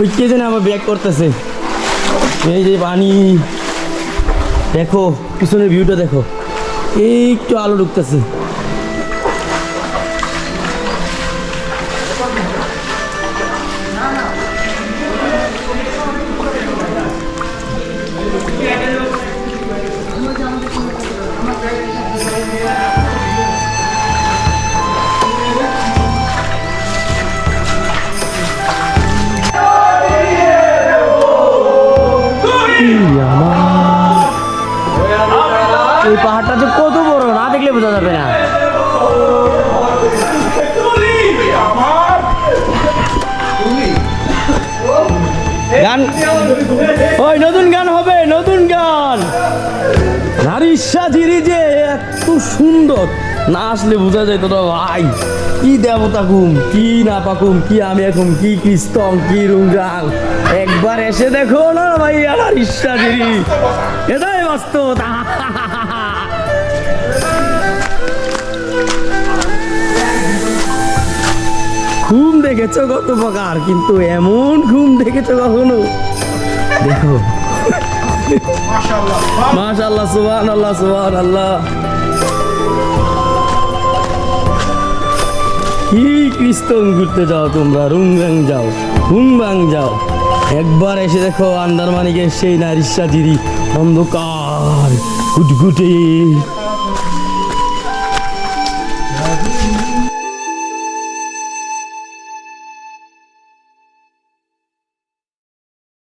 ওই কে যেন আবার ব্যাক করতেছে। এই যে পানি। দেখো, পিছনের ভিউটা দেখো। এই একটু আলো ঢুকতেছে। এই পাহাড়টা যে কত বড়, না দেখলে বোঝা যাবে না। গান ওই, নতুন গান হবে, নতুন গান। নারীর সাজিরি যে এত সুন্দর। না আসলে বোঝা যায় তোরা ভাই, কি দেবতা কুম, কি না পাকুম কি আমি এখন, কি কৃষ্টম কি রুঙ্গাল একবার এসে দেখো না ভাই নারীর সাজিরি এটাই বাস্তবতা ঘুম দেখেছ কত প্রকার, কিন্তু এমন ঘুম দেখেছ কখনো? দেখো। মাশাল্লাহ সুবহান আল্লাহ সুবহান আল্লাহ কি কৃষ্টন ঘুরতে যাও তোমরা রুংরাং যাও হুংবাং যাও। একবার এসে দেখো আন্দারমানিকের সেই নারিশা জিরি অন্ধকার, গুটগুটে।